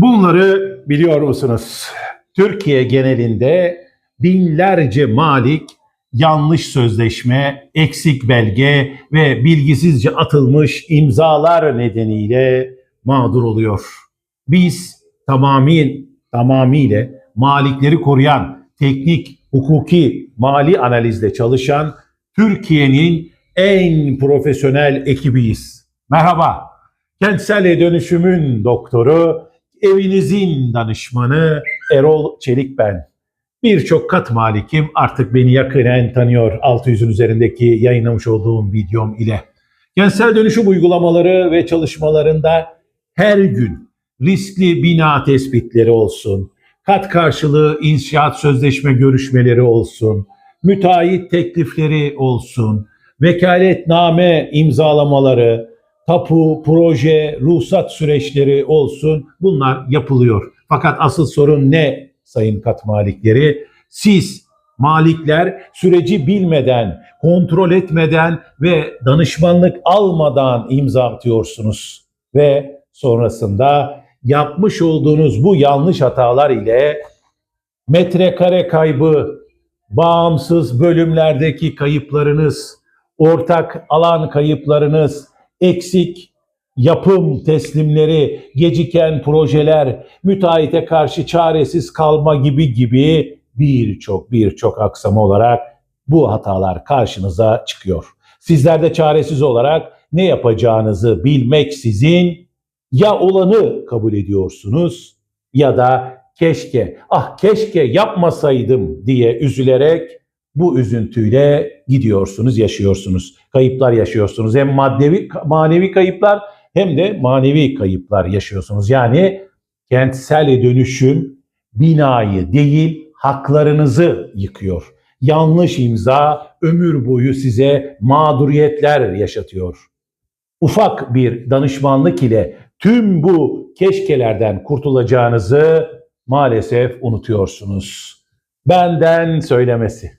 Bunları biliyor musunuz? Türkiye genelinde binlerce malik yanlış sözleşme, eksik belge ve bilgisizce atılmış imzalar nedeniyle mağdur oluyor. Biz tamamen tamamıyla malikleri koruyan, teknik, hukuki, mali analizde çalışan Türkiye'nin en profesyonel ekibiyiz. Merhaba. Kentsel dönüşümün doktoru, evinizin danışmanı Erol Çelik ben. Birçok kat malikim artık beni yakinen tanıyor 600'ün üzerindeki yayınlamış olduğum videom ile. Kentsel dönüşüm uygulamaları ve çalışmalarında her gün riskli bina tespitleri olsun, kat karşılığı inşaat sözleşme görüşmeleri olsun, müteahhit teklifleri olsun, vekaletname imzalamaları, tapu, proje, ruhsat süreçleri olsun bunlar yapılıyor. Fakat asıl sorun ne sayın kat malikleri? Siz malikler süreci bilmeden, kontrol etmeden ve danışmanlık almadan imza atıyorsunuz. Ve sonrasında yapmış olduğunuz bu yanlış hatalar ile metrekare kaybı, bağımsız bölümlerdeki kayıplarınız, ortak alan kayıplarınız, eksik yapım teslimleri, geciken projeler, müteahhite karşı çaresiz kalma gibi gibi birçok birçok aksama olarak bu hatalar karşınıza çıkıyor. Sizler de çaresiz olarak ne yapacağınızı bilmek sizin ya olanı kabul ediyorsunuz ya da keşke ah keşke yapmasaydım diye üzülerek bu üzüntüyle gidiyorsunuz, yaşıyorsunuz. Kayıplar yaşıyorsunuz. Hem maddevi, manevi kayıplar hem de manevi kayıplar yaşıyorsunuz. Yani kentsel dönüşüm binayı değil haklarınızı yıkıyor. Yanlış imza ömür boyu size mağduriyetler yaşatıyor. Ufak bir danışmanlık ile tüm bu keşkelerden kurtulacağınızı maalesef unutuyorsunuz. Benden söylemesi.